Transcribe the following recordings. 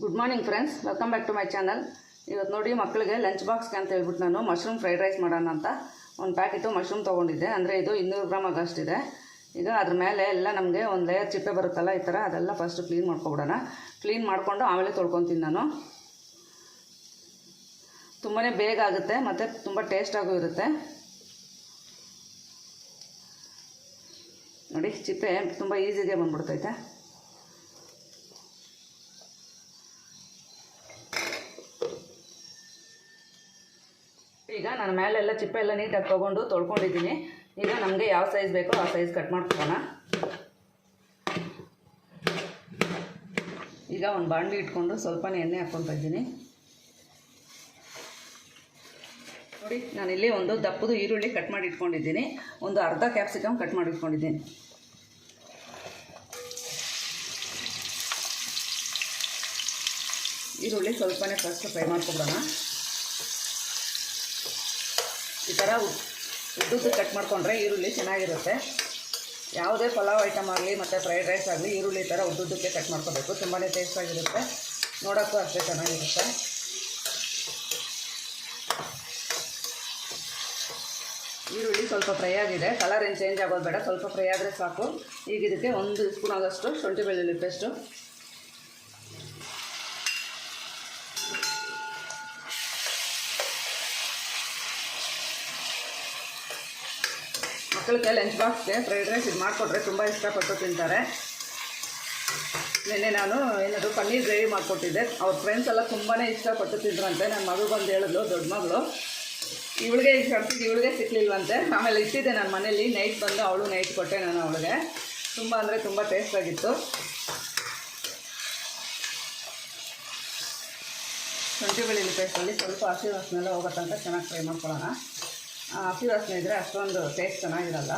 Good morning friends welcome back to my channel ಇವತ್ತು ನೋಡಿ ಮಕ್ಕಳಿಗೆ ಲಂಚ್ ಬಾಕ್ಸ್ಗೆ ಅಂತ ಹೇಳ್ಬಿಟ್ಟು ನಾನು ಮಶ್ರೂಮ್ ಫ್ರೈಡ್ ರೈಸ್ ಮಾಡೋಣ ಅಂತ. ಒಂದು ಪ್ಯಾಕೆಟು ಮಶ್ರೂಮ್ ತೊಗೊಂಡಿದ್ದೆ. ಅಂದರೆ ಇದು ಇನ್ನೂರು ಗ್ರಾಮ್ ಆಗಷ್ಟಿದೆ ಈಗ ಅದ್ರ ಮೇಲೆ ಎಲ್ಲ ನಮಗೆ ಒಂದು ಲೇಯರ್ ಚಿಪ್ಪೆ ಬರುತ್ತಲ್ಲ, ಈ ಥರ ಅದೆಲ್ಲ ಫಸ್ಟು ಕ್ಲೀನ್ ಮಾಡ್ಕೊಬಿಡೋಣ. ಕ್ಲೀನ್ ಮಾಡಿಕೊಂಡು ಆಮೇಲೆ ತೊಳ್ಕೊತೀನಿ ನಾನು. ತುಂಬಾ ಬೇಗ ಆಗುತ್ತೆ, ಮತ್ತು ತುಂಬ ಟೇಸ್ಟಾಗೂ ಇರುತ್ತೆ. ನೋಡಿ, ಚಿಪ್ಪೆ ತುಂಬ ಈಸಿಗೆ ಬಂದ್ಬಿಡ್ತೈತೆ ಈಗ ನಾನು ಮೇಲೆಲ್ಲ ಚಿಪ್ಪೆ ಎಲ್ಲ ನೀಟಾಗಿ ತೊಗೊಂಡು ತೊಳ್ಕೊಂಡಿದ್ದೀನಿ. ಈಗ ನಮಗೆ ಯಾವ ಸೈಜ್ ಬೇಕೋ ಆ ಸೈಜ್ ಕಟ್ ಮಾಡ್ಕೊಳ್ಳೋಣ. ಈಗ ಒಂದು ಬಾಣಲಿ ಇಟ್ಕೊಂಡು ಸ್ವಲ್ಪನೇ ಎಣ್ಣೆ ಹಾಕ್ಕೊತಾ ಇದ್ದೀನಿ. ನೋಡಿ ನಾನಿಲ್ಲಿ ಒಂದು ದಪ್ಪದು ಈರುಳ್ಳಿ ಕಟ್ ಮಾಡಿ ಇಟ್ಕೊಂಡಿದ್ದೀನಿ. ಒಂದು ಅರ್ಧ ಕ್ಯಾಪ್ಸಿಕಮ್ ಕಟ್ ಮಾಡಿ ಇಟ್ಕೊಂಡಿದ್ದೀನಿ. ಈರುಳ್ಳಿ ಸ್ವಲ್ಪನೇ ಫಸ್ಟ್ ಫ್ರೈ ಮಾಡ್ಕೊಬಿಡೋಣ. ಈ ಥರ ಉದ್ದುದ್ದು ಕಟ್ ಮಾಡಿಕೊಂಡ್ರೆ ಈರುಳ್ಳಿ ಚೆನ್ನಾಗಿರುತ್ತೆ. ಯಾವುದೇ ಪಲಾವ್ ಐಟಮ್ ಆಗಲಿ ಮತ್ತು ಫ್ರೈಡ್ ರೈಸ್ ಆಗಲಿ ಈರುಳ್ಳಿ ಥರ ಉದ್ದುದ್ದಕ್ಕೆ ಕಟ್ ಮಾಡ್ಕೋಬೇಕು. ತುಂಬಾ ಟೇಸ್ಟಾಗಿರುತ್ತೆ ನೋಡೋಕ್ಕೂ ಅಷ್ಟೇ ಚೆನ್ನಾಗಿರುತ್ತೆ. ಈರುಳ್ಳಿ ಸ್ವಲ್ಪ ಫ್ರೈ ಆಗಿದೆ. ಕಲರ್ ಏನು ಚೇಂಜ್ ಆಗೋದು ಬೇಡ. ಸ್ವಲ್ಪ ಫ್ರೈ ಆದರೆ ಸಾಕು. ಈಗ ಇದಕ್ಕೆ ಒಂದು ಸ್ಪೂನ್ ಆಗೋಷ್ಟು ಶುಂಠಿ ಬೆಳ್ಳುಳ್ಳಿ ಪೇಸ್ಟು ಮಕ್ಕಳಿಗೆ ಲಂಚ್ ಬಾಕ್ಸ್ಗೆ ಫ್ರೈಡ್ ರೈಸ್ ಇದು ಮಾಡಿಕೊಟ್ರೆ ತುಂಬ ಇಷ್ಟಪಟ್ಟು ತಿಂತಾರೆ. ನಿನ್ನೆ ನಾನು ಏನದು ಪನ್ನೀರ್ ಗ್ರೇವಿ ಮಾಡಿಕೊಟ್ಟಿದ್ದೆ. ಅವ್ರ ಫ್ರೆಂಡ್ಸ್ ಎಲ್ಲ ತುಂಬಾ ಇಷ್ಟಪಟ್ಟು ತಿಂದ್ರಂತೆ. ನನ್ನ ಮಗಳು ಬಂದು ಹೇಳಿದ್ಲು, ದೊಡ್ಡ ಮಗಳು, ಇವಳಿಗೆ ಈಗ ಕರ್ಸಿದ್ದು ಇವಳಿಗೆ ಸಿಕ್ಕಲಿಲ್ವಂತೆ ಆಮೇಲೆ ಇಟ್ಟಿದ್ದೆ ನನ್ನ ಮನೇಲಿ. ನೈಟ್ ಬಂದು ಅವಳು ನೈಟ್ ಕೊಟ್ಟೆ ನಾನು ಅವಳಿಗೆ. ತುಂಬ ಅಂದರೆ ತುಂಬ ಟೇಸ್ಟಾಗಿತ್ತು ಶುಂಠಿ ಬೆಳ್ಳುಳ್ಳಿ ಪೇಸ್ಟಲ್ಲಿ ಸ್ವಲ್ಪ ಹಸಿ ಹೋಗುತ್ತಾ ಅಂತ ಚೆನ್ನಾಗಿ ಫ್ರೈ ಮಾಡ್ಕೊಳ್ಳೋಣ. ಹಸಿ ವಾಸನೆ ಇದ್ದರೆ ಅಷ್ಟೊಂದು ಟೇಸ್ಟ್ ಚೆನ್ನಾಗಿರಲ್ಲ.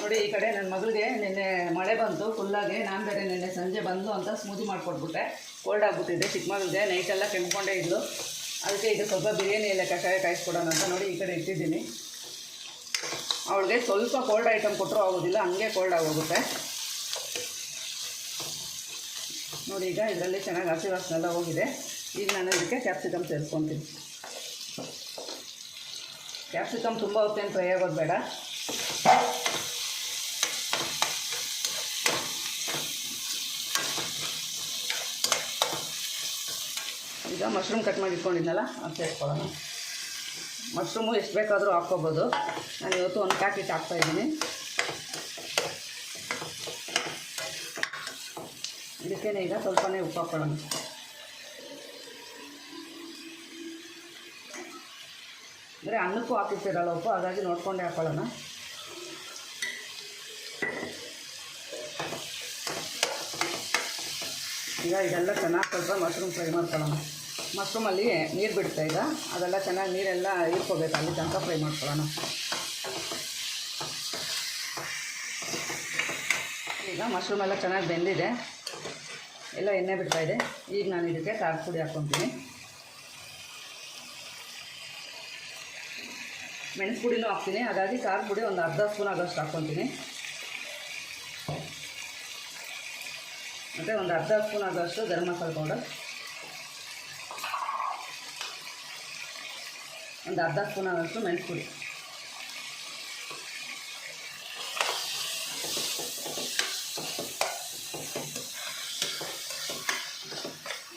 ನೋಡಿ, ಈ ಕಡೆ ನನ್ನ ಮಗಳಿಗೆ ನಿನ್ನೆ ಮಳೆ ಬಂತು ಫುಲ್ಲಾಗಿ ನಾನು ಬೇರೆ ನಿನ್ನೆ ಸಂಜೆ ಬಂದು ಅಂತ ಸ್ಮೂದಿ ಮಾಡಿಕೊಟ್ಬಿಟ್ಟೆ. ಕೋಲ್ಡ್ ಆಗ್ಬಿಟ್ಟಿದ್ದೆ ಚಿಕ್ಕ ಮಗಳಿಗೆ ನೈಟೆಲ್ಲ ಕೆಮ್ಕೊಂಡೇ ಇದ್ಲು. ಅದಕ್ಕೆ ಇದು ಸ್ವಲ್ಪ ಬಿರಿಯಾನಿ ಎಲ್ಲ ಕಷಾಯ ಕಾಯಿಸ್ಕೊಡೋಣ ಅಂತ ನೋಡಿ ಈ ಕಡೆ ಇಟ್ಟಿದ್ದೀನಿ. ಅವಳಿಗೆ ಸ್ವಲ್ಪ ಕೋಲ್ಡ್ ಐಟಮ್ ಕೊಟ್ಟರು ಆಗೋದಿಲ್ಲ, ಹಂಗೆ ಕೋಲ್ಡ್ ಆಗೋಗುತ್ತೆ. ನೋಡಿ, ಈಗ ಇದರಲ್ಲಿ ಚೆನ್ನಾಗಿ ಹಸಿ ವಾಸನೆ ಎಲ್ಲ ಹೋಗಿದೆ. ಈಗ ನಾನು ಇದಕ್ಕೆ ಕ್ಯಾಪ್ಸಿಕಮ್ ಸೇರಿಸ್ಕೊತೀನಿ ಕ್ಯಾಪ್ಸಿಕಮ್ ತುಂಬ ಹೊತ್ತೇನು ಫ್ರೈ ಆಗೋದು ಬೇಡ. ಈಗ ಮಶ್ರೂಮ್ ಕಟ್ ಮಾಡಿ ಇಟ್ಕೊಂಡಿದ್ನಲ್ಲ ಅದು ಸೇರಿಸ್ಕೊಳ್ಳೋಣ ಮಶ್ರೂಮು ಎಷ್ಟು ಬೇಕಾದರೂ ಹಾಕ್ಕೋಬೋದು. ನಾನು ಇವತ್ತು ಒಂದು ಪ್ಯಾಕೆಟ್ ಹಾಕ್ತಾಯಿದ್ದೀನಿ ಇದಕ್ಕೇನೆ ಈಗ ಸ್ವಲ್ಪನೇ ಉಪ್ಪು ಹಾಕ್ಕೊಳ್ಳೋಣ ಅಂದರೆ ಅನ್ನಕ್ಕೂ ಹಾಕಿರ್ತೀರಲ್ಲ ಉಪ್ಪು, ಹಾಗಾಗಿ ನೋಡ್ಕೊಂಡೆ ಹಾಕೊಳ್ಳೋಣ. ಈಗ ಇದೆಲ್ಲ ಚೆನ್ನಾಗಿ ಸ್ವಲ್ಪ ಮಶ್ರೂಮ್ ಫ್ರೈ ಮಾಡ್ಕೊಳ್ಳೋಣ. ಮಶ್ರೂಮಲ್ಲಿ ನೀರು ಬಿಡ್ತಾ ಈಗ ಅದೆಲ್ಲ ಚೆನ್ನಾಗಿ ನೀರೆಲ್ಲ ಇಟ್ಕೋಬೇಕು ಅಲ್ಲಿ ತನಕ ಫ್ರೈ ಮಾಡ್ಕೊಳ್ಳೋಣ. ಈಗ ಮಶ್ರೂಮ್ ಎಲ್ಲ ಚೆನ್ನಾಗಿ ಬೆಂದಿದೆ. ಎಲ್ಲ ಎಣ್ಣೆ ಬಿಡ್ತಾ ಇದೆ. ಈಗ ನಾನು ಇದಕ್ಕೆ ಖಾರದ ಪುಡಿ ಹಾಕ್ಕೊತೀನಿ ಮೆಣಸು ಪುಡಿನೂ ಹಾಕ್ತೀನಿ. ಹಾಗಾಗಿ ಖಾರ ಪುಡಿ ಒಂದು ಅರ್ಧ ಸ್ಪೂನ್ ಆದಷ್ಟು ಹಾಕ್ಕೊತೀನಿ. ಮತ್ತು ಒಂದು ಅರ್ಧ ಸ್ಪೂನ್ ಆದಷ್ಟು ಗರಂ ಮಸಾಲೆ ಪೌಡರ್. ಒಂದು ಅರ್ಧ ಸ್ಪೂನ್ ಆದಷ್ಟು ಮೆಣಸು ಪುಡಿ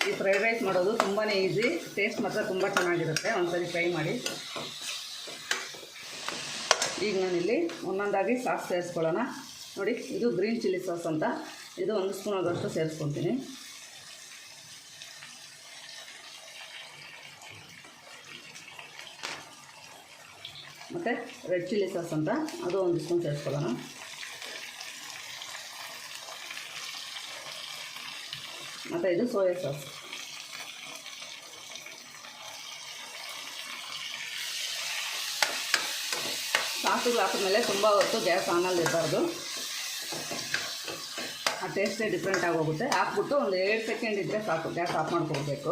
ಈ ಫ್ರೈಡ್ ರೈಸ್ ಮಾಡೋದು ತುಂಬಾ ಈಸಿ. ಟೇಸ್ಟ್ ಮಾತ್ರ ತುಂಬ ಚೆನ್ನಾಗಿರುತ್ತೆ. ಒಂದ್ಸರಿ ಫ್ರೈ ಮಾಡಿ. ಈಗ ನಾನಿಲ್ಲಿ ಒಂದೊಂದಾಗಿ ಸಾಸ್ ಸೇರಿಸ್ಕೊಳ್ಳೋಣ. ನೋಡಿ, ಇದು ಗ್ರೀನ್ ಚಿಲ್ಲಿ ಸಾಸ್ ಅಂತ. ಇದು ಒಂದು ಸ್ಪೂನ್ ಆದಷ್ಟು ಸೇರಿಸ್ಕೊತೀನಿ ಮತ್ತು ರೆಡ್ ಚಿಲ್ಲಿ ಸಾಸ್ ಅಂತ. ಅದು ಒಂದು ಸ್ಪೂನ್ ಸೇರಿಸ್ಕೊಳ್ಳೋಣ. ಮತ್ತು ಇದು ಸೋಯಾ ಸಾಸ್. ಸಾಸುಗಳು ಹಾಕಿದ್ಮೇಲೆ ತುಂಬ ಹೊತ್ತು ಗ್ಯಾಸ್ ಆನಲ್ಲಿ ಇರಬಾರ್ದು. ಆ ಟೇಸ್ಟೇ ಡಿಫ್ರೆಂಟ್ ಆಗೋಗುತ್ತೆ ಹಾಕ್ಬಿಟ್ಟು ಒಂದು ಎರಡು ಸೆಕೆಂಡ್ ಇದ್ದರೆ ಸಾಕು. ಗ್ಯಾಸ್ ಆಫ್ ಮಾಡ್ಕೊಳ್ಬೇಕು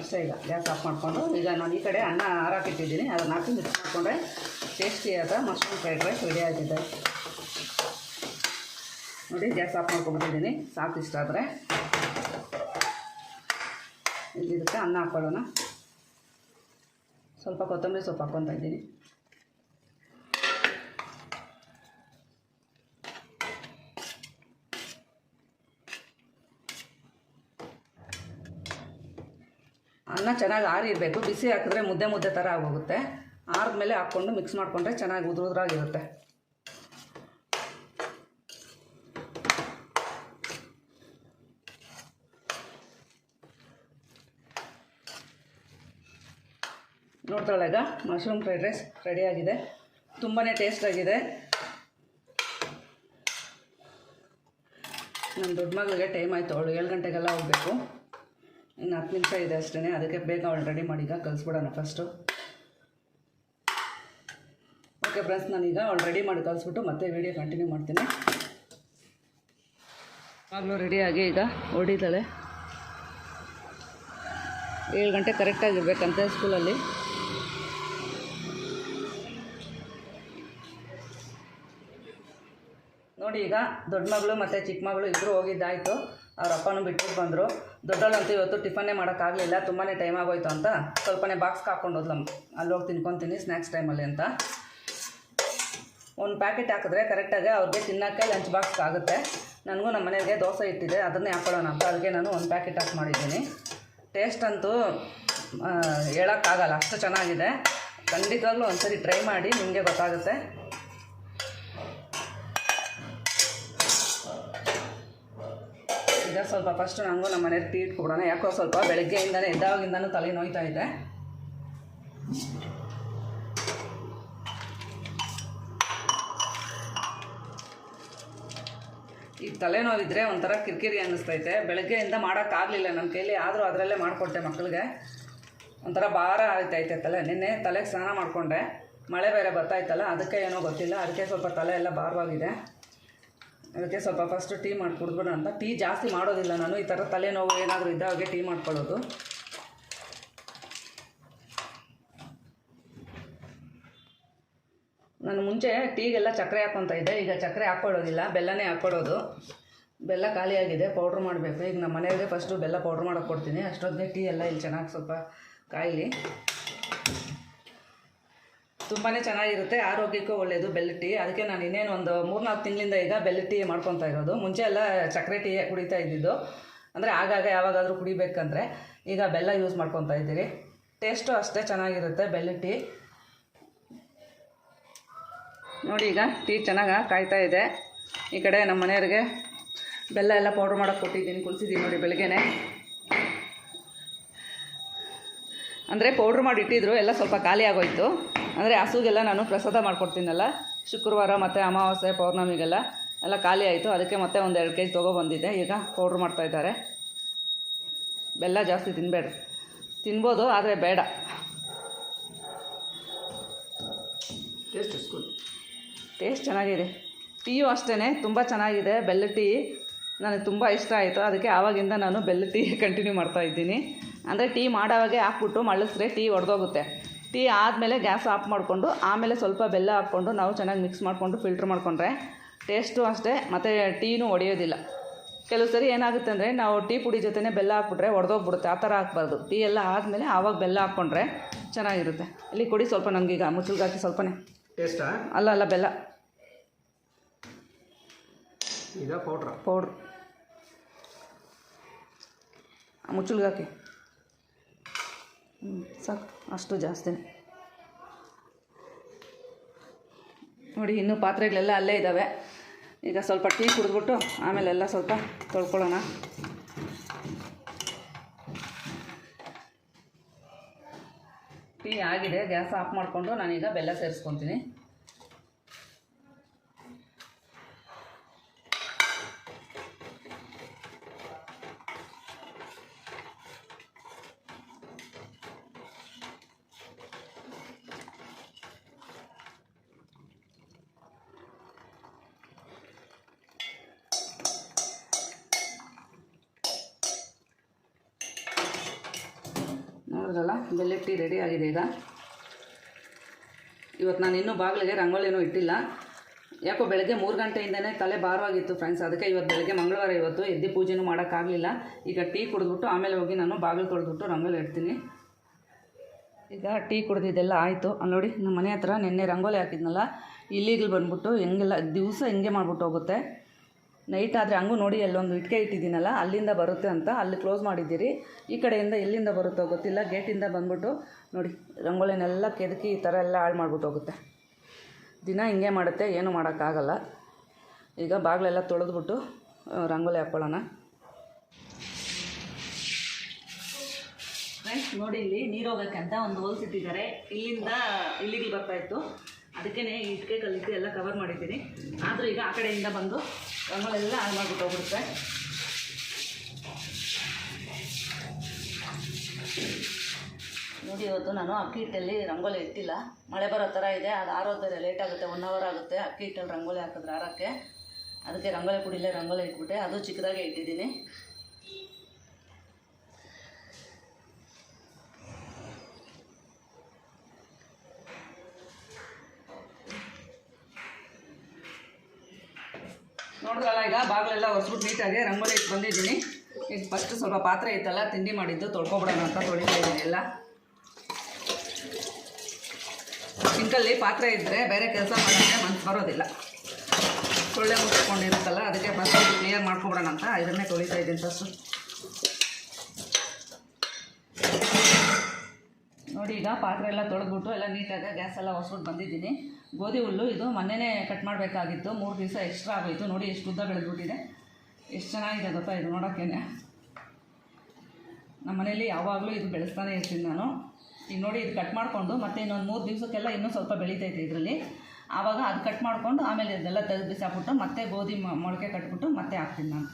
ಅಷ್ಟೇ ಈಗ ಗ್ಯಾಸ್ ಆಫ್ ಮಾಡಿಕೊಂಡು ಈಗ ನಾನು ಈ ಕಡೆ ಅನ್ನ ಹಾರಾಕಿಟ್ಟಿದ್ದೀನಿ. ಅದನ್ನು ಹಾಕಿ ಮಿಕ್ಸ್ ಮಾಡಿಕೊಂಡ್ರೆ ಟೇಸ್ಟಿಯಾದ ಮಶ್ರೂಮ್ ಫ್ರೈಡ್ ರೈಸ್ ರೆಡಿ ಆಗಿದೆ ನೋಡಿ, ಗ್ಯಾಸ್ ಆಫ್ ಮಾಡ್ಕೊಂಡ್ಬಿಟ್ಟಿದ್ದೀನಿ. ಸಾಕು ಇಷ್ಟ ಆದರೆ. ಅನ್ನ ಹಾಕ್ಕೊಳ್ಳೋಣ ಸ್ವಲ್ಪ ಕೊತ್ತಂಬರಿ ಸೊಪ್ಪು ಹಾಕ್ಕೊತಾ ಇದ್ದೀನಿ. ಅನ್ನ ಚೆನ್ನಾಗಿ ಆರಿರಬೇಕು. ಬಿಸಿ ಹಾಕಿದ್ರೆ ಮುದ್ದೆ ಮುದ್ದೆ ಥರ ಆಗೋಗುತ್ತೆ. ಆರಿದ್ಮೇಲೆ ಹಾಕ್ಕೊಂಡು ಮಿಕ್ಸ್ ಮಾಡಿಕೊಂಡ್ರೆ ಚೆನ್ನಾಗಿ ಉದುರು ಈಗ ಮಶ್ರೂಮ್ ಫ್ರೈಡ್ ರೈಸ್ ರೆಡಿಯಾಗಿದೆ ತುಂಬಾ ಟೇಸ್ಟಾಗಿದೆ ನನ್ನ ದೊಡ್ಡ ಮಗಳಿಗೆ ಟೈಮ್ ಆಯಿತು. ಅವಳು ಏಳು ಗಂಟೆಗೆಲ್ಲ ಹೋಗಬೇಕು. ಇನ್ನು ಹತ್ತು ನಿಮಿಷ ಇದೆ ಅಷ್ಟೇ ಅದಕ್ಕೆ ಬೇಗ ಅವಳು ರೆಡಿ ಮಾಡಿ ಈಗ ಕಲಿಸ್ಬಿಡೋಣ ಫಸ್ಟು ಓಕೆ ಫ್ರೆಂಡ್ಸ್ ನಾನೀಗ ಅವಳು ರೆಡಿ ಮಾಡಿ ಕಲಿಸ್ಬಿಟ್ಟು ಮತ್ತೆ ವೀಡಿಯೋ ಕಂಟಿನ್ಯೂ ಮಾಡ್ತೀನಿ. ಆಗಲೂ ರೆಡಿಯಾಗಿ ಈಗ ಹೊಡಿತಾಳೆ ಏಳು ಗಂಟೆ ಕರೆಕ್ಟಾಗಿರ್ಬೇಕಂತೆ ಸ್ಕೂಲಲ್ಲಿ ನೋಡಿ ಈಗ ದೊಡ್ಡ ಮಗಳು ಮತ್ತು ಚಿಕ್ಕ ಮಗಳು ಇಬ್ಬರು ಹೋಗಿದ್ದಾಯಿತು. ಅವ್ರ ಅಪ್ಪನೂ ಬಿಟ್ಟಿಗೆ ಬಂದರು. ದೊಡ್ಡವಳಂತೂ ಇವತ್ತು ಟಿಫನ್ನೇ ಮಾಡೋಕ್ಕಾಗಲಿಲ್ಲ ತುಂಬಾ ಟೈಮ್ ಆಗೋಯ್ತು ಅಂತ. ಸ್ವಲ್ಪನೇ ಬಾಕ್ಸ್ಗೆ ಹಾಕ್ಕೊಂಡು ಹೋದ್ಲಮ್ಮ ಅಲ್ಲಿ ಹೋಗಿ ತಿನ್ಕೊತೀನಿ ಸ್ನ್ಯಾಕ್ಸ್ ಟೈಮಲ್ಲಿ ಅಂತ. ಒಂದು ಪ್ಯಾಕೆಟ್ ಹಾಕಿದ್ರೆ ಕರೆಕ್ಟಾಗಿ ಅವ್ರಿಗೆ ತಿನ್ನೋಕ್ಕೆ ಲಂಚ್ ಬಾಕ್ಸ್ ಆಗುತ್ತೆ. ನನಗೂ ನಮ್ಮ ಮನೆಗೆ ದೋಸೆ ಇಟ್ಟಿದೆ, ಅದನ್ನೇ ಹಾಕೊಳ್ಳೋಣ ಅಂತ. ಅದಕ್ಕೆ ನಾನು ಒಂದು ಪ್ಯಾಕೆಟ್ ಹಾಕಿ ಮಾಡಿದ್ದೀನಿ. ಟೇಸ್ಟ್ ಅಂತೂ ಹೇಳೋಕ್ಕಾಗಲ್ಲ. ಅಷ್ಟು ಚೆನ್ನಾಗಿದೆ. ಖಂಡಿತವಾಗ್ಲೂ ಒಂದ್ಸರಿ ಟ್ರೈ ಮಾಡಿ, ನಿಮಗೆ ಗೊತ್ತಾಗುತ್ತೆ. ಈಗ ಸ್ವಲ್ಪ ಫಸ್ಟ್ ನನಗೂ ನಮ್ಮ ಮನೇಲಿ ಟೀ ಇಟ್ಕೊಬಿಡೋಣ ಯಾಕೋ ಸ್ವಲ್ಪ ಬೆಳಗ್ಗೆಯಿಂದನೇ ಎದ್ದಾವಾಗಿಂದನೂ ತಲೆ ನೋಯ್ತಾ ಇದೆ. ಈ ತಲೆನೋವಿದ್ರೆ ಒಂಥರ ಕಿರಿಕಿರಿ ಅನ್ನಿಸ್ತೈತೆ. ಬೆಳಗ್ಗೆಯಿಂದ ಮಾಡೋಕ್ಕಾಗಲಿಲ್ಲ ನನ್ನ ಕೈಲಿ. ಆದರೂ ಅದರಲ್ಲೇ ಮಾಡಿಕೊಟ್ಟೆ ಮಕ್ಕಳಿಗೆ ಒಂಥರ ಭಾರ ಆಯ್ತೈತೆ ತಲೆ. ನಿನ್ನೆ ತಲೆಗೆ ಸ್ನಾನ ಮಾಡಿಕೊಂಡೆ. ಮಳೆ ಬೇರೆ ಬರ್ತಾಯಿತ್ತಲ್ಲ ಅದಕ್ಕೆ ಏನೋ ಗೊತ್ತಿಲ್ಲ. ಅದಕ್ಕೆ ಸ್ವಲ್ಪ ತಲೆ ಎಲ್ಲ ಭಾರವಾಗಿದೆ. ಅದಕ್ಕೆ ಸ್ವಲ್ಪ ಫಸ್ಟು ಟೀ ಮಾಡಿ ಅಂತ. ಟೀ ಜಾಸ್ತಿ ಮಾಡೋದಿಲ್ಲ ನಾನು. ಈ ಥರ ತಲೆನೋವು ಏನಾದರೂ ಇದ್ದಾಗೆ ಟೀ ಮಾಡ್ಕೊಳ್ಳೋದು. ನಾನು ಮುಂಚೆ ಟೀಗೆಲ್ಲ ಚಕ್ರೆ ಹಾಕ್ಕೊತ ಇದ್ದೆ. ಈಗ ಚಕ್ರೆ ಹಾಕ್ಕೊಳ್ಳೋದಿಲ್ಲ. ಬೆಲ್ಲನೇ ಹಾಕ್ಕೊಳ್ಳೋದು. ಬೆಲ್ಲ ಖಾಲಿಯಾಗಿದೆ ಪೌಡ್ರ್ ಮಾಡಬೇಕು. ಈಗ ನಮ್ಮ ಮನೆಯವ್ರಿಗೆ ಫಸ್ಟು ಬೆಲ್ಲ ಪೌಡ್ರ್ ಮಾಡೋಕ್ಕೆ ಕೊಡ್ತೀನಿ. ಅಷ್ಟೊತ್ತಿಗೆ ಟೀ ಎಲ್ಲ ಇಲ್ಲಿ ಚೆನ್ನಾಗಿ ಸ್ವಲ್ಪ ಕಾಯಲಿ. ತುಂಬಾ ಚೆನ್ನಾಗಿರುತ್ತೆ, ಆರೋಗ್ಯಕ್ಕೂ ಒಳ್ಳೆಯದು ಬೆಲ್ಲ ಟೀ ಅದಕ್ಕೆ ನಾನು ಇನ್ನೇನು ಒಂದು ಮೂರ್ನಾಲ್ಕು ತಿಂಗಳಿಂದ ಈಗ ಬೆಲ್ಲ ಟೀ ಮಾಡ್ಕೊತಾ ಇರೋದು. ಮುಂಚೆ ಎಲ್ಲ ಸಕ್ಕರೆ ಟೀ ಕುಡಿತಾ ಇದ್ದಿದ್ದು. ಅಂದರೆ ಆಗಾಗ ಯಾವಾಗಾದರೂ ಕುಡಿಬೇಕಂದ್ರೆ ಈಗ ಬೆಲ್ಲ ಯೂಸ್ ಮಾಡ್ಕೊತಾ ಇದ್ದೀರಿ. ಟೇಸ್ಟು ಅಷ್ಟೇ ಚೆನ್ನಾಗಿರುತ್ತೆ ಬೆಲ್ಲ ಟೀ ನೋಡಿ ಈಗ ಟೀ ಚೆನ್ನಾಗಿ ಕಾಯ್ತಾ ಇದೆ. ಈ ಕಡೆ ನಮ್ಮ ಮನೆಯವ್ರಿಗೆ ಬೆಲ್ಲ ಎಲ್ಲ ಪೌಡ್ರ್ ಮಾಡೋಕೆ ಕೊಟ್ಟಿದ್ದೀನಿ ಕುಲ್ಸಿದ್ದೀನಿ ನೋಡಿ ಬೆಳಗ್ಗೆನೆ. ಅಂದರೆ ಪೌಡ್ರ್ ಮಾಡಿ ಇಟ್ಟಿದ್ರು ಎಲ್ಲ ಸ್ವಲ್ಪ ಖಾಲಿ ಆಗೋಯಿತು. ಅಂದರೆ ಹಸುಗೆಲ್ಲ ನಾನು ಪ್ರಸಾದ ಮಾಡಿಕೊಡ್ತೀನಲ್ಲ ಶುಕ್ರವಾರ ಮತ್ತು ಅಮಾವಾಸ್ಯೆ ಪೌರ್ಣಮಿಗೆಲ್ಲ ಎಲ್ಲ ಖಾಲಿ ಆಯಿತು. ಅದಕ್ಕೆ ಮತ್ತೆ ಒಂದು ಎರಡು ಕೆ ಜಿ ತೊಗೊಬಂದಿದ್ದೆ ಈಗ ಪೌಡ್ರ್ ಮಾಡ್ತಾ ಇದ್ದಾರೆ. ಬೆಲ್ಲ ಜಾಸ್ತಿ ತಿನ್ನಬೇಡ ತಿನ್ಬೋದು ಆದರೆ ಬೇಡ. ಟೇಸ್ಟ್ ಚೆನ್ನಾಗಿದೆ. ಟೀಯು ಅಷ್ಟೇ ತುಂಬ ಚೆನ್ನಾಗಿದೆ. ಬೆಲ್ಲ ಟೀ ನನಗೆ ತುಂಬ ಇಷ್ಟ ಆಯಿತು. ಅದಕ್ಕೆ ಆವಾಗಿಂದ ನಾನು ಬೆಲ್ಲ ಟೀ ಕಂಟಿನ್ಯೂ ಮಾಡ್ತಾ ಇದ್ದೀನಿ. ಅಂದರೆ ಟೀ ಮಾಡೋವಾಗೆ ಹಾಕ್ಬಿಟ್ಟು ಮಳ್ಳಿಸಿದ್ರೆ ಟೀ ಒಡೆದೋಗುತ್ತೆ. ಟೀ ಆದಮೇಲೆ ಗ್ಯಾಸ್ ಆಫ್ ಮಾಡಿಕೊಂಡು ಆಮೇಲೆ ಸ್ವಲ್ಪ ಬೆಲ್ಲ ಹಾಕ್ಕೊಂಡು ನಾವು ಚೆನ್ನಾಗಿ ಮಿಕ್ಸ್ ಮಾಡಿಕೊಂಡು ಫಿಲ್ಟ್ರ್ ಮಾಡಿಕೊಂಡ್ರೆ ಟೇಸ್ಟು ಅಷ್ಟೇ ಮತ್ತು ಟೀನೂ ಒಡೆಯೋದಿಲ್ಲ. ಕೆಲವು ಸರಿ ಏನಾಗುತ್ತೆ ಅಂದರೆ ನಾವು ಟೀ ಪುಡಿ ಜೊತೆನೇ ಬೆಲ್ಲ ಹಾಕ್ಬಿಟ್ರೆ ಒಡೆದೋಗ್ಬಿಡುತ್ತೆ ಆ ಥರ ಹಾಕ್ಬಾರ್ದು ಟೀ ಎಲ್ಲ ಆದಮೇಲೆ ಆವಾಗ ಬೆಲ್ಲ ಹಾಕ್ಕೊಂಡ್ರೆ ಚೆನ್ನಾಗಿರುತ್ತೆ. ಇಲ್ಲಿ ಕೊಡಿ ಸ್ವಲ್ಪ ನಮಗೀಗ ಮುಚ್ಚಲ್ಗೆ ಹಾಕಿ ಸ್ವಲ್ಪನೇ. ಟೇಸ್ಟಾ ಅಲ್ಲ ಅಲ್ಲ ಬೆಲ್ಲ. ಇದು ಪೌಡ್ರ ಪೌಡ್ರ್ ಮುಚ್ಚಲ್ಗಾಕಿ ಹಾಕಿ ಸಾಕು, ಅಷ್ಟು ಜಾಸ್ತಿ ನೋಡಿ, ಇನ್ನೂ ಪಾತ್ರೆಗಳೆಲ್ಲ ಅಲ್ಲೇ ಇದ್ದಾವೆ. ಈಗ ಸ್ವಲ್ಪ ಟೀ ಕುಡಿದ್ಬಿಟ್ಟು ಆಮೇಲೆ ಎಲ್ಲ ಸ್ವಲ್ಪ ತೊಳ್ಕೊಳ್ಳೋಣ. ಟೀ ಆಗಿದೆ, ಗ್ಯಾಸ್ ಆಫ್ ಮಾಡಿಕೊಂಡು ನಾನೀಗ ಬೆಲ್ಲ ಸೇರಿಸ್ಕೊತೀನಿ. ನೋಡಿದ್ರಲ್ಲ ಬೆಲ್ಲ ಟೀ ರೆಡಿ ಆಗಿದೆ ಈಗ. ಇವತ್ತು ನಾನು ಇನ್ನೂ ಬಾಗಿಲಿಗೆ ರಂಗೋಲಿನೂ ಇಟ್ಟಿಲ್ಲ. ಯಾಕೋ ಬೆಳಗ್ಗೆ ಮೂರು ಗಂಟೆಯಿಂದನೇ ತಲೆ ಭಾರವಾಗಿತ್ತು ಫ್ರೆಂಡ್ಸ್ ಅದಕ್ಕೆ ಇವತ್ತು ಬೆಳಗ್ಗೆ ಮಂಗಳವಾರ ಇವತ್ತು ಎದ್ದು ಪೂಜೆನೂ ಮಾಡೋಕ್ಕಾಗಲಿಲ್ಲ. ಈಗ ಟೀ ಕುಡಿದ್ಬಿಟ್ಟು ಆಮೇಲೆ ಹೋಗಿ ನಾನು ಬಾಗಿಲು ತೊಳೆದ್ಬಿಟ್ಟು ರಂಗೋಲಿ ಇಡ್ತೀನಿ. ಈಗ ಟೀ ಕುಡ್ದಿದ್ದೆಲ್ಲ ಆಯಿತು. ನೋಡಿ ನಮ್ಮ ಮನೆ ಹತ್ರ ನಿನ್ನೆ ರಂಗೋಲಿ ಹಾಕಿದ್ನಲ್ಲ ಇಲ್ಲಿಗೆ ಬಂದ್ಬಿಟ್ಟು ಹೆಂಗೆಲ್ಲ ದಿವಸ ಹೆಂಗೆ ಮಾಡ್ಬಿಟ್ಟು ಹೋಗುತ್ತೆ. ನೈಟ್ ಆದರೆ ಹಂಗೂ ನೋಡಿ, ಅಲ್ಲೊಂದು ಇಟ್ಕೆ ಇಟ್ಟಿದ್ದೀನಲ್ಲ, ಅಲ್ಲಿಂದ ಬರುತ್ತೆ ಅಂತ ಅಲ್ಲಿ ಕ್ಲೋಸ್ ಮಾಡಿದ್ದೀರಿ. ಈ ಕಡೆಯಿಂದ ಎಲ್ಲಿಂದ ಬರುತ್ತೋ ಗೊತ್ತಿಲ್ಲ ಗೇಟಿಂದ ಬಂದ್ಬಿಟ್ಟು ನೋಡಿ, ರಂಗೋಲಿನೆಲ್ಲ ಕೆದಕಿ ಈ ಥರ ಎಲ್ಲ ಹಾಳು ಮಾಡ್ಬಿಟ್ಟು ಹೋಗುತ್ತೆ. ದಿನ ಹಿಂಗೆ ಮಾಡುತ್ತೆ, ಏನೂ ಮಾಡೋಕ್ಕಾಗಲ್ಲ. ಈಗ ಬಾಗಿಲೆಲ್ಲ ತೊಳೆದ್ಬಿಟ್ಟು ರಂಗೋಲಿ ಹಾಕ್ಕೊಳ್ಳೋಣ ಫ್ರೆಂಡ್ಸ್ ನೋಡಿ ಇಲ್ಲಿ ನೀರು ಹೋಗೋಕ್ಕೆ ಅಂತ ಒಂದು ಹೋಲ್ಸ್ ಇಟ್ಟಿದ್ದಾರೆ. ಇಲ್ಲಿಂದ ಇಲ್ಲಿಗೆ ಬರ್ತಾ ಇತ್ತು. ಅದಕ್ಕೆ ಇಟ್ಕೆ ಕಲ್ಲಿಟ್ಟು ಎಲ್ಲ ಕವರ್ ಮಾಡಿದ್ದೀನಿ ಆದರೂ ಈಗ ಆ ಕಡೆಯಿಂದ ಬಂದು ರಂಗೋಲೆಲ್ಲ ಹಾಳು ನೋಡಿ, ಇವತ್ತು ನಾನು ಅಕ್ಕಿ ಹಿಟ್ಟಲ್ಲಿ ರಂಗೋಲಿ ಇಟ್ಟಿಲ್ಲ. ಮಳೆ ಬರೋ ಥರ ಇದೆ, ಅದು ಆರೋದ್ರೆ ಲೇಟ್ ಆಗುತ್ತೆ ಒನ್ ಅವರ್ ಆಗುತ್ತೆ ಅಕ್ಕಿ ಹಿಟ್ಟಲ್ಲಿ ರಂಗೋಲಿ ಹಾಕಿದ್ರೆ ಆರೋಕ್ಕೆ. ಅದಕ್ಕೆ ರಂಗೋಲಿ ಪುಡಿಲೇ ರಂಗೋಲಿ ಇಟ್ಬಿಟ್ಟೆ. ಅದು ಚಿಕ್ಕದಾಗೆ ಇಟ್ಟಿದ್ದೀನಿ. ನೋಡಿದ್ರಲ್ಲ ಈಗ, ಬಾಗಿಲೆಲ್ಲ ಒರೆಸ್ಬಿಟ್ಟು ನೀಟಾಗಿ ರಂಗೋಲಿ ಇಟ್ಟು ಬಂದಿದ್ದೀನಿ. ಈಗ ಫಸ್ಟ್ ಸ್ವಲ್ಪ ಪಾತ್ರೆ ಇತ್ತಲ್ಲ ತಿಂಡಿ ಮಾಡಿದ್ದು, ತೊಳ್ಕೊಬಿಡೋಣ ಅಂತ ತೊಳಿತಾ ಇದ್ದೀನಿ ಎಲ್ಲ. ಸಿಂಕಲ್ಲಿ ಪಾತ್ರೆ ಇದ್ದರೆ ಬೇರೆ ಕೆಲಸ ಮಾಡಿದ್ರೆ ಮನ್ಸು ಬರೋದಿಲ್ಲ. ಸೊಳ್ಳೆ ಮುಚ್ಕೊಂಡಿರುತ್ತಲ್ಲ, ಅದಕ್ಕೆ ಫಸ್ಟ್ ಕ್ಲಿಯರ್ ಮಾಡ್ಕೊಬಿಡೋಣ ಅಂತ ಇದನ್ನೇ ತೊಳಿತಾ ಇದ್ದೀನಿ ಫಸ್ಟು ನೋಡಿ ಈಗ ಪಾತ್ರೆ ಎಲ್ಲ ತೊಳೆದ್ಬಿಟ್ಟು ಎಲ್ಲ ನೀಟಾಗಿ ಗ್ಯಾಸ್ ಎಲ್ಲ ಹೊಸ್ಬಿಟ್ಟು ಬಂದಿದ್ದೀನಿ. ಗೋಧಿ ಹುಲ್ಲು ಇದು ಮೊನ್ನೆನೇ ಕಟ್ ಮಾಡಬೇಕಾಗಿತ್ತು. ಮೂರು ದಿವಸ ಎಕ್ಸ್ಟ್ರಾ ಆಗೋಯಿತು. ನೋಡಿ ಎಷ್ಟು ಉದ್ದ ಬೆಳೆದ್ಬಿಟ್ಟಿದೆ. ಎಷ್ಟು ಚೆನ್ನಾಗಿದೆ ಗೊತ್ತಾ ಇದು ನೋಡೋಕ್ಕೇನೆ. ನಮ್ಮ ಮನೇಲಿ ಯಾವಾಗಲೂ ಇದು ಬೆಳೆಸ್ತಾನೆ ಇರ್ತೀನಿ ನಾನು. ಈಗ ನೋಡಿ ಇದು ಕಟ್ ಮಾಡಿಕೊಂಡು ಮತ್ತೆ ಇನ್ನೊಂದು ಮೂರು ದಿವಸಕ್ಕೆಲ್ಲ ಇನ್ನೂ ಸ್ವಲ್ಪ ಬೆಳೀತೈತೆ ಇದರಲ್ಲಿ. ಆವಾಗ ಅದು ಕಟ್ ಮಾಡಿಕೊಂಡು ಆಮೇಲೆ ಇದೆಲ್ಲ ತೆಗೆದು ಬಿಸಾಕ್ಬಿಟ್ಟು ಮತ್ತೆ ಗೋಧಿ ಮೊಳಕೆ ಕಟ್ಬಿಟ್ಟು ಮತ್ತೆ ಹಾಕ್ತೀನಿ ನಾನು.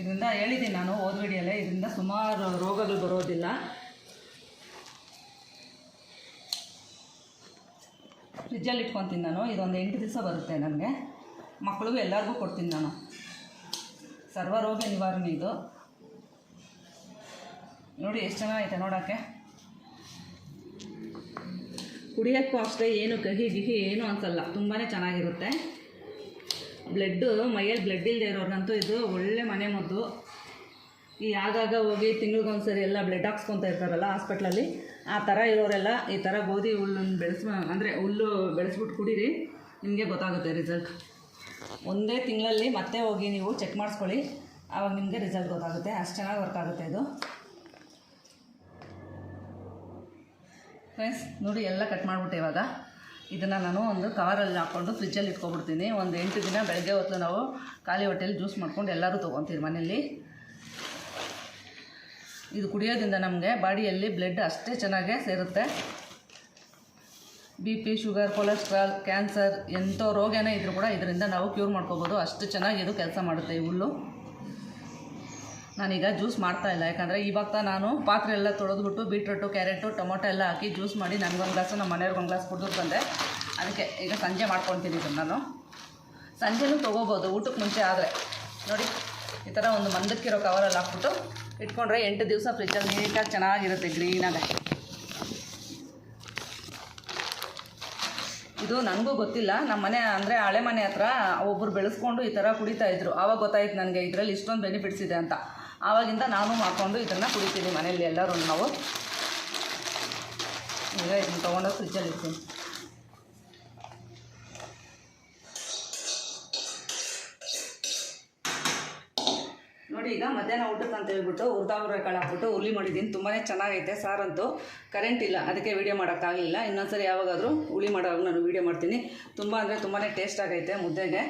ಇದರಿಂದ ಹೇಳಿದ್ದೀನಿ ನಾನು ಓದ್ ಇದರಿಂದ ಸುಮಾರು ರೋಗಗಳು ಬರೋದಿಲ್ಲ. ಫ್ರಿಜ್ಜಲ್ಲಿ ಇಟ್ಕೊತೀನಿ ನಾನು. ಇದೊಂದು ಎಂಟು ದಿವಸ ಬರುತ್ತೆ ನನಗೆ. ಮಕ್ಕಳಿಗೂ ಎಲ್ಲರಿಗೂ ಕೊಡ್ತೀನಿ ನಾನು. ಸರ್ವರೋಗ ನಿವಾರಣೆ ಇದು. ನೋಡಿ, ಎಷ್ಟು ಚೆನ್ನಾಗೈತೆ ನೋಡೋಕ್ಕೆ ಕುಡಿಯೋಕ್ಕೂ ಅಷ್ಟೇ ಏನು ಕಹಿ ಗಿಹಿ ಏನು ಅನ್ಸಲ್ಲ. ತುಂಬಾ ಚೆನ್ನಾಗಿರುತ್ತೆ. ಬ್ಲಡ್ಡು, ಮೈಯಲ್ಲಿ ಬ್ಲಡ್ ಇಲ್ಲದೆ ಇರೋರ್ಗಂತೂ ಇದು ಒಳ್ಳೆ ಮನೆ ಮದ್ದು. ಈ ಆಗಾಗ ಹೋಗಿ ತಿಂಗಳಿಗೊಂದ್ಸರಿ ಎಲ್ಲ ಬ್ಲಡ್ ಹಾಕ್ಸ್ಕೊತಾ ಇರ್ತಾರಲ್ಲ ಹಾಸ್ಪಿಟ್ಲಲ್ಲಿ ಆ ಥರ ಇರೋರೆಲ್ಲ ಈ ಥರ ಗೋಧಿ ಹುಲ್ಲನ್ನು ಬೆಳೆಸ್, ಅಂದರೆ ಹುಲ್ಲು ಬೆಳೆಸ್ಬಿಟ್ಟು ಕುಡೀರಿ, ನಿಮಗೆ ಗೊತ್ತಾಗುತ್ತೆ ರಿಸಲ್ಟ್ ಒಂದೇ ತಿಂಗಳಲ್ಲಿ ಮತ್ತೆ ಹೋಗಿ ನೀವು ಚೆಕ್ ಮಾಡಿಸ್ಕೊಳ್ಳಿ. ಆವಾಗ ನಿಮಗೆ ರಿಸಲ್ಟ್ ಗೊತ್ತಾಗುತ್ತೆ. ಅಷ್ಟು ಚೆನ್ನಾಗಿ ವರ್ಕ್ ಆಗುತ್ತೆ ಇದು. ಫ್ರೆಂಡ್ಸ್ ನೋಡಿ ಎಲ್ಲ ಕಟ್ ಮಾಡಿಬಿಟ್ಟೆ ಇವಾಗ. ಇದನ್ನು ನಾನು ಒಂದು ಕವರಲ್ಲಿ ಹಾಕ್ಕೊಂಡು ಫ್ರಿಜ್ಜಲ್ಲಿ ಇಟ್ಕೊಬಿಡ್ತೀನಿ. ಒಂದು ಎಂಟು ದಿನ ಬೆಳಗ್ಗೆ ಹೊತ್ತು ನಾವು ಖಾಲಿ ಹೊಟ್ಟೆಯಲ್ಲಿ ಜ್ಯೂಸ್ ಮಾಡ್ಕೊಂಡು ಎಲ್ಲರೂ ತೊಗೊತೀವಿ ಮನೇಲಿ ಇದು ಕುಡಿಯೋದ್ರಿಂದ ನಮಗೆ ಬಾಡಿಯಲ್ಲಿ ಬ್ಲಡ್ ಅಷ್ಟೇ ಚೆನ್ನಾಗೇ ಸೇರುತ್ತೆ. B P sugar cholesterol cancer ಎಂಥ ರೋಗನೇ ಇದ್ರೂ ಕೂಡ ಇದರಿಂದ ನಾವು ಕ್ಯೂರ್ ಮಾಡ್ಕೋಬೋದು. ಅಷ್ಟು ಚೆನ್ನಾಗಿ ಇದು ಕೆಲಸ ಮಾಡುತ್ತೆ ಈ ಹುಲ್ಲು. ನಾನೀಗ ಜ್ಯೂಸ್ ಮಾಡ್ತಾ ಇಲ್ಲ. ಯಾಕಂದರೆ ಇವಾಗ ನಾನು ಪಾತ್ರೆ ಎಲ್ಲ ತೊಳೆದ್ಬಿಟ್ಟು ಬೀಟ್ರೂಟು ಕ್ಯಾರೆಟು ಟೊಮೊಟೊ ಎಲ್ಲ ಹಾಕಿ ಜ್ಯೂಸ್ ಮಾಡಿ ನನಗೊಂದು ಗ್ಲಾಸು ನಮ್ಮ ಮನೆಯವ್ರಿಗೆ ಒಂದು ಗ್ಲಾಸ್ ಕುಡಿದು ಬಂದೆ. ಅದಕ್ಕೆ ಈಗ ಸಂಜೆ ಮಾಡ್ಕೊತೀನಿ ಇದನ್ನು ನಾನು. ಸಂಜೆನೂ ತೊಗೋಬೋದು. ಊಟಕ್ಕೆ ಮುಂಚೆ ಆದರೆ. ನೋಡಿ, ಈ ಥರ ಒಂದು ಮಂದಕ್ಕಿರೋ ಕವರಲ್ಲಿ ಹಾಕ್ಬಿಟ್ಟು ಇಟ್ಕೊಂಡ್ರೆ ಎಂಟು ದಿವಸ ಫ್ರಿಜ್ಜಲ್ಲಿ ನೀಟಾಗಿ ಚೆನ್ನಾಗಿರುತ್ತೆ ಗ್ರೀನಾಗೆ ಇದು ನನಗೂ ಗೊತ್ತಿಲ್ಲ. ನಮ್ಮ ಮನೆ ಅಂದರೆ ಹಳೆ ಮನೆ ಹತ್ರ ಒಬ್ಬರು ಬೆಳೆಸ್ಕೊಂಡು ಈ ಥರ ಕುಡಿತಾ ಇದ್ರು. ಆವಾಗ ಗೊತ್ತಾಯ್ತು ನನಗೆ ಇದರಲ್ಲಿ ಇಷ್ಟೊಂದು ಬೆನಿಫಿಟ್ಸ್ ಇದೆ ಅಂತ. ಆವಾಗಿಂದ ನಾನು ಮಾಡಿಕೊಂಡು ಇದನ್ನು ಕುಡಿತೀನಿ ಮನೆಯಲ್ಲಿ ಎಲ್ಲರೂ ನಾವು. ಈಗ ಇದನ್ನು ತೊಗೊಂಡೋಗಿ ಫ್ರಿಜ್ಜಲ್ಲಿ ಇಡ್ತೀನಿ. ಈಗ ಮಧ್ಯಾಹ್ನ ಊಟಕ್ಕೆ ಅಂತ ಹೇಳ್ಬಿಟ್ಟು ಹುರ್ರೆ ಕಾಳು ಹಾಕ್ಬಿಟ್ಟು ಹುರ್ಲಿ ಮಾಡಿದ್ದೀನಿ. ತುಂಬಾ ಚೆನ್ನಾಗೈತೆ. ಸಾರಂತೂ ಕರೆಂಟ್ ಇಲ್ಲ. ಅದಕ್ಕೆ ವೀಡಿಯೋ ಮಾಡೋಕ್ಕಾಗಲಿಲ್ಲ ಇನ್ನೊಂದ್ಸರಿ ಯಾವಾಗಾದರೂ ಹುಳಿ ಮಾಡೋವಾಗ ನಾನು ವೀಡಿಯೋ ಮಾಡ್ತೀನಿ. ತುಂಬ ಅಂದರೆ ತುಂಬಾ ಟೇಸ್ಟ್ ಆಗೈತೆ ಮುದ್ದೆಗೆ.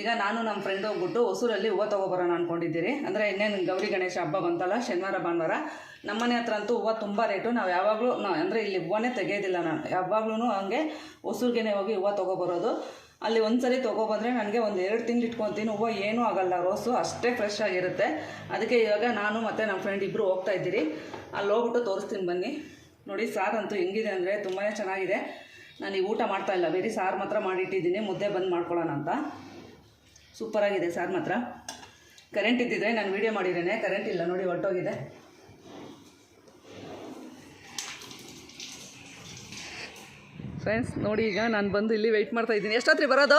ಈಗ ನಾನು ನಮ್ಮ ಫ್ರೆಂಡ್ ಹೋಗ್ಬಿಟ್ಟು ಹೊಸೂರಲ್ಲಿ ಹೂವು ತೊಗೊಬರೋಣ ಅಂದ್ಕೊಂಡಿದ್ದೀರಿ ಅಂದರೆ ಇನ್ನೇನು ಗೌರಿ ಗಣೇಶ ಹಬ್ಬ ಬಂತಲ್ಲ, ಶನಿವಾರ, ಭಾನುವಾರ. ನಮ್ಮನೆ ಹತ್ರ ಅಂತೂ ಹೂವು ತುಂಬ ರೇಟು ನಾವು ಯಾವಾಗಲೂ ಅಂದರೆ ಇಲ್ಲಿ ಹೂವನೇ ತೆಗೆಯೋದಿಲ್ಲ ನಾನು. ಯಾವಾಗಲೂ ಹಂಗೆ ಹೊಸೂರಿಗೆ ಹೋಗಿ ಹೂವು ತೊಗೊಬರೋದು. ಅಲ್ಲಿ ಒಂದು ಸರಿ ತೊಗೊಬಂದರೆ ನನಗೆ ಒಂದು ಎರಡು ತಿಂಗಳು ಇಟ್ಕೊತೀನಿ. ಹೂವು ಏನೂ ಆಗಲ್ಲ. ರೋಸು ಅಷ್ಟೇ ಫ್ರೆಶ್ ಆಗಿರುತ್ತೆ. ಅದಕ್ಕೆ ಇವಾಗ ನಾನು ಮತ್ತು ನಮ್ಮ ಫ್ರೆಂಡ್ ಇಬ್ಬರು ಹೋಗ್ತಾ ಇದ್ದೀರಿ. ಅಲ್ಲಿ ಹೋಗ್ಬಿಟ್ಟು ತೋರಿಸ್ತೀನಿ ಬನ್ನಿ. ನೋಡಿ ಸಾರಂತೂ ಹೆಂಗಿದೆ ಅಂದರೆ ತುಂಬಾ ಚೆನ್ನಾಗಿದೆ. ನಾನು ಈಗ ಊಟ ಮಾಡ್ತಾ ಇಲ್ಲ. ಬೇರೆ ಸಾರು ಮಾತ್ರ ಮಾಡಿಟ್ಟಿದ್ದೀನಿ. ಮುದ್ದೆ ಬಂದು ಮಾಡ್ಕೊಳ್ಳೋಣ ಅಂತ. ಸೂಪರಾಗಿದೆ ಸಾರು ಮಾತ್ರ. ಕರೆಂಟ್ ಇದ್ದಿದ್ರೆ ನಾನು ವೀಡಿಯೋ ಮಾಡಿದ್ದೇನೆ ಕರೆಂಟ್ ಇಲ್ಲ. ನೋಡಿ ಹೊರಟೋಗಿದೆ ಫ್ರೆಂಡ್ಸ್ ನೋಡಿ ಈಗ ನಾನು ಬಂದು ಇಲ್ಲಿ ವೆಯ್ಟ್ ಮಾಡ್ತಾ ಇದ್ದೀನಿ. ಎಷ್ಟೊತ್ರಿ ಬರೋದು?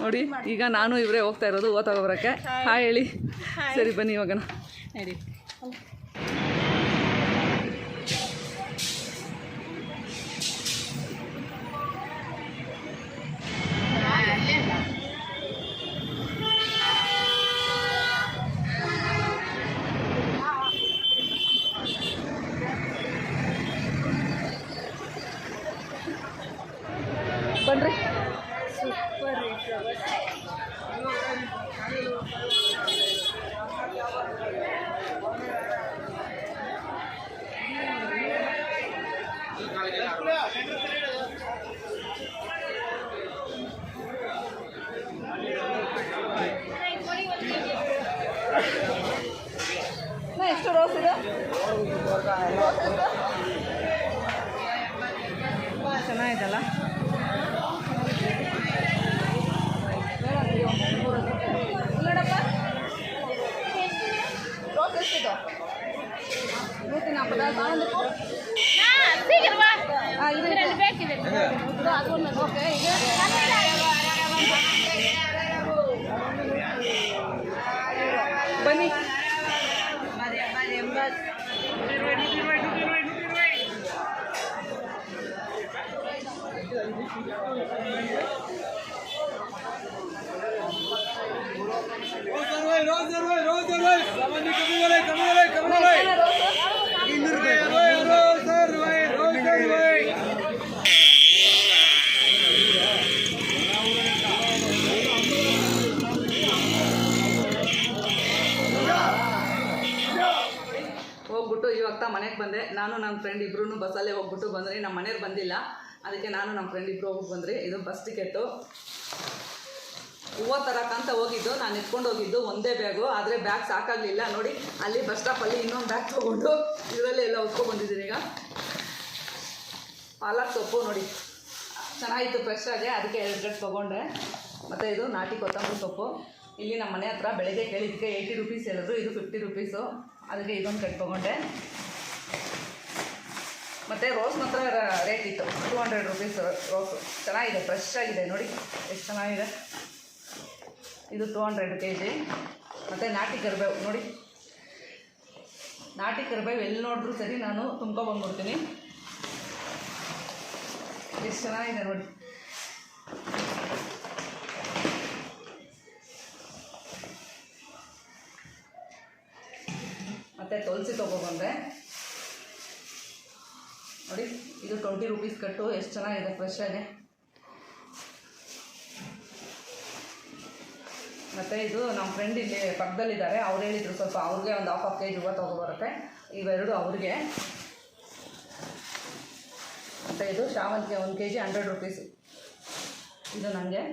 ನೋಡಿ ಈಗ ನಾನು ಇವರೇ ಹೋಗ್ತಾ ಇರೋದು ಓ ಹಾಂ ಹೇಳಿ. ಸರಿ ಬನ್ನಿ ಇವಾಗ ನಡಿ ಒಂದು ಓಕೆ ಇದು ಬನ್ನಿ ಎಷ್ಟಿದೆ ರೋಸು? ಹೋಗ್ಬಿಟ್ಟು ಇವಾಗ ಮನೆಗೆ ಬಂದೆ. ನಾನು ನನ್ನ ಫ್ರೆಂಡ್ ಇಬ್ರು ಬಸ್ಸಲ್ಲೇ ಹೋಗ್ಬಿಟ್ಟು ಬಂದ್ರಿ. ನಮ್ಮ ಮನೆಯವ್ರು ಬಂದಿಲ್ಲ. ಅದಕ್ಕೆ ನಾನು ನಮ್ಮ ಫ್ರೆಂಡ್ ಇಬ್ರು ಹೋಗಿ ಬಂದ್ರಿ. ಇದು ಬಸ್ ಟಿಕೆಟು ಹೂವು ತರಕ್ಕಂತ ಹೋಗಿದ್ದು. ನಾನು ಎತ್ಕೊಂಡು ಹೋಗಿದ್ದು ಒಂದೇ ಬ್ಯಾಗು ಆದರೆ ಬ್ಯಾಗ್ ಸಾಕಾಗಲಿಲ್ಲ. ನೋಡಿ, ಅಲ್ಲಿ ಬಸ್ ಸ್ಟಾಪಲ್ಲಿ ಇನ್ನೊಂದು ಬ್ಯಾಗ್ ತೊಗೊಂಡು ಇದರಲ್ಲಿ ಎಲ್ಲ ಹೊತ್ಕೊಂಡು ಬಂದಿದ್ದೀನಿ ಈಗ. ಪಾಲಕ್ ಸೊಪ್ಪು ನೋಡಿ. ಚೆನ್ನಾಗಿತ್ತು ಫ್ರೆಶ್ ಆಗಿ. ಅದಕ್ಕೆ ಎರಡು ಗಂಟೆ ತೊಗೊಂಡೆ ಮತ್ತು ಇದು ನಾಟಿ ಕೊತ್ತಂಬರಿ ಸೊಪ್ಪು. ಇಲ್ಲಿ ನಮ್ಮ ಮನೆ ಹತ್ರ ಬೆಳಗ್ಗೆ ಕೇಳಿದ್ದಕ್ಕೆ ಏಯ್ಟಿ ರುಪೀಸ್ ಹೇಳಿದ್ರು. ಇದು ಫಿಫ್ಟಿ ರುಪೀಸು ಅದಕ್ಕೆ ಇದೊಂದು ಕಟ್ ತೊಗೊಂಡೆ. ಮತ್ತು ರೋಸ್ ಮಾತ್ರ ರೇಟ್ ಇತ್ತು. ಟೂ ಹಂಡ್ರೆಡ್ ರುಪೀಸ್ ರೋಸು ಚೆನ್ನಾಗಿದೆ ಫ್ರೆಶ್ ಆಗಿದೆ ನೋಡಿ. ಎಷ್ಟು ಚೆನ್ನಾಗಿದೆ. ಇದು ಟೂ ಹಂಡ್ರೆಡ್ ಕೆ ಜಿ ಮತ್ತು ನಾಟಿ ಕರಿಬೇವು ನೋಡಿ. ನಾಟಿ ಕರಿಬೇವು ಎಲ್ಲಿ ನೋಡಿದ್ರು ಸರಿ ನಾನು ತುಂಬ್ಕೊಬಂದ್ಬಿಡ್ತೀನಿ ಎಷ್ಟು ಚೆನ್ನಾಗಿದೆ ನೋಡಿ. ಮತ್ತು ತುಳಸಿ ತೊಗೊಬಂದೆ. ನೋಡಿ, ಇದು ಟ್ವೆಂಟಿ ರುಪೀಸ್ ಕಟ್ಟು, ಎಷ್ಟು ಚೆನ್ನಾಗಿದೆ ಫ್ರೆಶ್ ಆಗಿ. ಮತ್ತು ಇದು ನಮ್ಮ ಫ್ರೆಂಡ್ ಇಲ್ಲಿ ಪಕ್ಕದಲ್ಲಿದ್ದಾರೆ, ಅವ್ರು ಹೇಳಿದ್ರು ಸ್ವಲ್ಪ ಅವ್ರಿಗೆ ಒಂದು ಹಾಫ್ ಹಾಫ್ ಕೆ ಜಿ ಹೂವು ತೊಗೊಬರುತ್ತೆ. ಇವೆರಡು ಅವ್ರಿಗೆ. ಮತ್ತು ಇದು ಶಾವಂತಿಗೆ ಒಂದು ಕೆ ಜಿ ಹಂಡ್ರೆಡ್ ರುಪೀಸು ಇದು ನನಗೆ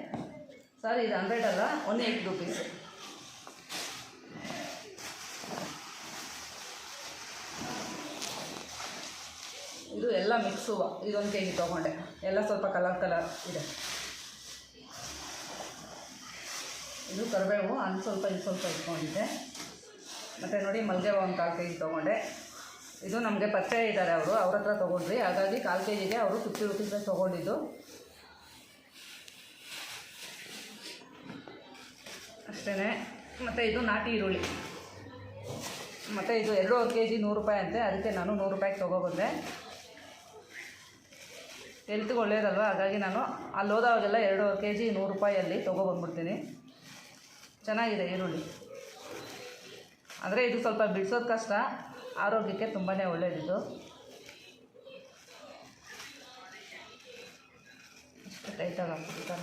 ಸರ್, ಇದು ಹಂಡ್ರೆಡ್ ಅಲ್ಲ ಒನ್ ಏಯ್ಟ್ ರುಪೀಸ್ ಇದು ಎಲ್ಲ ಮಿಕ್ಸ್ ಇದೊಂದು ಕೆ ಜಿ ತೊಗೊಂಡೆ. ಎಲ್ಲ ಸ್ವಲ್ಪ ಕಲರ್ ಕಲರ್ ಇದೆ. ಇದು ಕರಿಬೇವು ಅಲ್ಲಿ ಸ್ವಲ್ಪ ಇದು ಸ್ವಲ್ಪ ಇಟ್ಕೊಂಡಿದ್ದೆ. ಮತ್ತು ನೋಡಿ ಮಲ್ಲಿಗೆ ಒಂದು ಕಾಲು ಕೆ ಜಿ ತೊಗೊಂಡೆ. ಇದು ನಮಗೆ ಪರಿಚಯ ಇದ್ದಾರೆ ಅವರು, ಅವ್ರ ಹತ್ರ ತೊಗೊಂಡ್ರಿ ಹಾಗಾಗಿ ಕಾಲು ಕೆ ಜಿಗೆ ಅವರು ಫಿಫ್ಟಿ ರುಪೀಸ್ ತೊಗೊಂಡಿದ್ದು. ಅಷ್ಟೇ ಮತ್ತು ಇದು ನಾಟಿ ಈರುಳ್ಳಿ. ಮತ್ತು ಇದು ಎರಡೂವರೆ ಕೆ ಜಿ ನೂರು ರೂಪಾಯಿ ಅಂತೆ, ಅದಕ್ಕೆ ನಾನು ನೂರು ರೂಪಾಯಿಗೆ ತೊಗೊಬಂದೆ ಹೆಲ್ತ್ಗೆ ಒಳ್ಳೇದಲ್ವ ಹಾಗಾಗಿ ನಾನು ಅಲ್ಲಿ ಹೋದಾಗೆಲ್ಲ ಎರಡೂವರೆ ಕೆ ಜಿ ನೂರು ರೂಪಾಯಲ್ಲಿ ತೊಗೊಬಂದ್ಬಿಡ್ತೀನಿ ಚೆನ್ನಾಗಿದೆ ಈರುಳ್ಳಿ. ಅಂದರೆ ಇದು ಸ್ವಲ್ಪ ಬಿಡಿಸೋದು ಕಷ್ಟ. ಆರೋಗ್ಯಕ್ಕೆ ತುಂಬಾ ಒಳ್ಳೆಯದಿದು ಇಷ್ಟು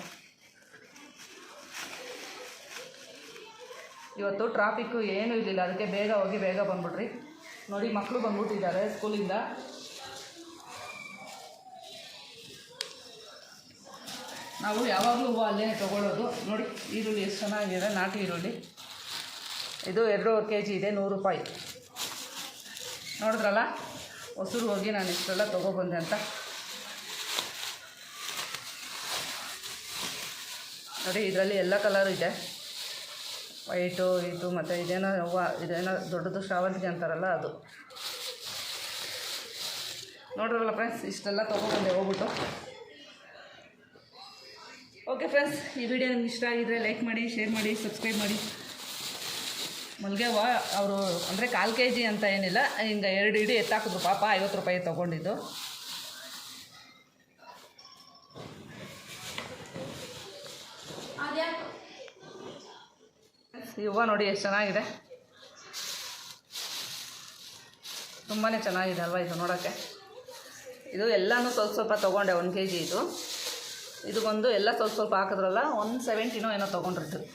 ಇವತ್ತು ಟ್ರಾಫಿಕ್ಕು ಏನೂ ಇರಲಿಲ್ಲ. ಅದಕ್ಕೆ ಬೇಗ ಹೋಗಿ ಬೇಗ ಬಂದ್ಬಿಟ್ರಿ ನೋಡಿ ಮಕ್ಕಳು ಬಂದ್ಬಿಟ್ಟಿದ್ದಾರೆ ಸ್ಕೂಲಿಂದ ನಾವು ಯಾವಾಗಲೂ ಹೂವು ಅಲ್ಲೇ ತೊಗೊಳ್ಳೋದು ನೋಡಿ, ಈರುಳ್ಳಿ ಎಷ್ಟು ಚೆನ್ನಾಗಿದೆ, ನಾಟಿ ಈರುಳ್ಳಿ. ಇದು ಎರಡೂವರೆ ಕೆ ಜಿ ಇದೆ, ನೂರು ರೂಪಾಯಿ. ನೋಡಿದ್ರಲ್ಲ? ಹೊಸರು ಹೋಗಿ ನಾನು ಇಷ್ಟೆಲ್ಲ ತೊಗೊಬಂದೆ ಅಂತ. ನೋಡಿ, ಇದರಲ್ಲಿ ಎಲ್ಲ ಕಲರ್ ಇದೆ. ವೈಟು ಇದು ಮತ್ತು ಇದೇನೋ ಹೂವು, ಇದೇನೋ ದೊಡ್ಡದು ಶಾವಂತಿಗೆ ಅಂತಾರಲ್ಲ ಅದು. ನೋಡ್ರಲ್ಲ ಫ್ರೆಂಡ್ಸ್ ಇಷ್ಟೆಲ್ಲ ತೊಗೊಬಂದೆ, ಹೋಗ್ಬಿಟ್ಟು. ಓಕೆ ಫ್ರೆಂಡ್ಸ್ ಈ ವಿಡಿಯೋ ನಿಮ್ಗೆ ಇಷ್ಟ ಆಗಿದ್ರೆ ಲೈಕ್ ಮಾಡಿ ಶೇರ್ ಮಾಡಿ ಸಬ್ಸ್ಕ್ರೈಬ್ ಮಾಡಿ. ಮಲ್ಲಿಗೆ ಹೂವು ಅವರು ಅಂದರೆ ಕಾಲು ಕೆ ಜಿ ಅಂತ ಏನಿಲ್ಲ, ಹಿಂಗೆ ಎರಡು ಇಡಿ ಎತ್ತಾಕಿದ್ರು, ಪಾಪ ಐವತ್ತು ರೂಪಾಯಿ ತೊಗೊಂಡಿದ್ದು. ಈ ನೋಡಿ ಎಷ್ಟು ಚೆನ್ನಾಗಿದೆ. ತುಂಬಾ ಚೆನ್ನಾಗಿದೆ ಅಲ್ವಾ ಇದು ನೋಡೋಕ್ಕೆ? ಇದು ಎಲ್ಲನೂ ಸ್ವಲ್ಪ ಸ್ವಲ್ಪ ತೊಗೊಂಡೆ, ಒಂದು ಕೆ ಜಿ ಇದು. ಇದು ಬಂದು ಎಲ್ಲ ಸ್ವಲ್ಪ ಸ್ವಲ್ಪ ಹಾಕಿದ್ರಲ್ಲ ಒನ್ ಸೆವೆಂಟಿನೋ ಏನೋ ತೊಗೊಂಡಿರ್ತೀವಿ.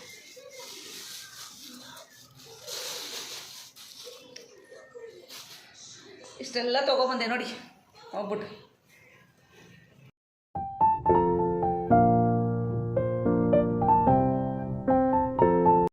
ಇಷ್ಟೆಲ್ಲ ತೊಗೊಬಂದೆ ನೋಡಿ ಹೋಗ್ಬಿಟ್ಟು.